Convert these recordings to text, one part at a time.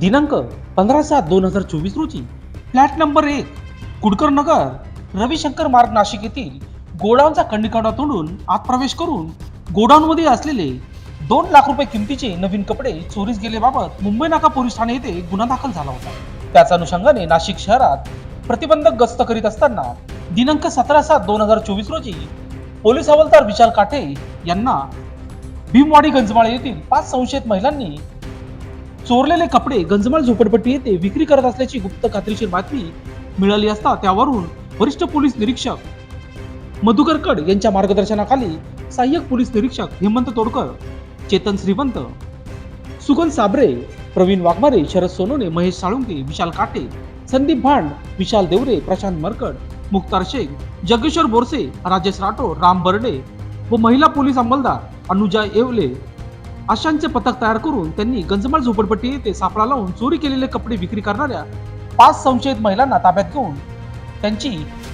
दिनांक पंधरा सात दोन हजार चोवीस रोजी. फ्लॅट नंबर एक कुडकर नगर रविशंकर मार्ग नाशिक येथील गोडाऊनचा कंडिकाडा तोडून आत प्रवेश करून गोडाऊनमध्ये असलेले दोन लाख रुपये किमतीचे नवीन कपडे चोरीस गेल्याबाबत मुंबई नाका पोलीस ठाणे येथे गुन्हा दाखल झाला होता. त्याच अनुषंगाने नाशिक शहरात प्रतिबंधक गस्त करीत असताना दिनांक सतरा सात दोन हजार चोवीस रोजी पोलीस हवालदार विशाल काठे यांना भीमवाडी गंजमाळे येथील पाच संशयित महिलांनी चोरलेले कपडे गंजमाळ झोपडपट्टी येथे विक्री करत असल्याची गुप्त खात्रीशीर बातमी मिळाली असता त्यावरून वरिष्ठ पोलीस निरीक्षक मधुकर कड यांच्या मार्गदर्शनाखाली सहाय्यक पोलीस निरीक्षक हेमंत तोडकर चेतन श्रीवंत सुगन साबरे प्रवीण वाघमारे शरद सोनोने महेश साळुंके विशाल काटे संदीप भांड विशाल देवरे प्रशांत मरकड मुक्तार शेख जगेश्वर बोरसे राजेश राठोड राम बर्डे व महिला पोलीस अंमलदार अनुजा येवले अशांचे पथक तयार करून त्यांनी गंजमाळ झोपडपट्टी येथे सापळा लावून चोरी केलेले कपडे विक्री करणाऱ्या पाच संशयित महिलांना ताब्यात घेऊन त्यांची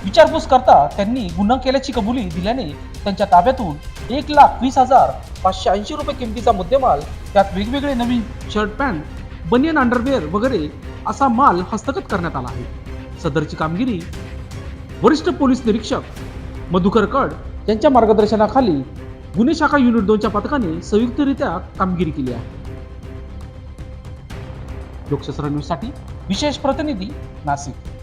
विचारपूस करता त्यांनी गुन्हा केल्याची कबुली दिल्याने त्यांच्या ताब्यातून एक लाख वीस हजार पाचशे ऐंशी रुपये किमतीचा मुद्देमाल त्यात वेगवेगळे नवीन शर्ट पॅन्ट बनियन अंडरवेअर वगैरे असा माल हस्तगत करण्यात आला आहे. सदरची कामगिरी वरिष्ठ पोलीस निरीक्षक मधुकर कड यांच्या मार्गदर्शनाखाली गुन्हे शाखा युनिट दोनच्या पथकाने संयुक्तरित्या कामगिरी केली आहे. लोकशास्त्र न्यूजसाठी विशेष प्रतिनिधी नाशिक.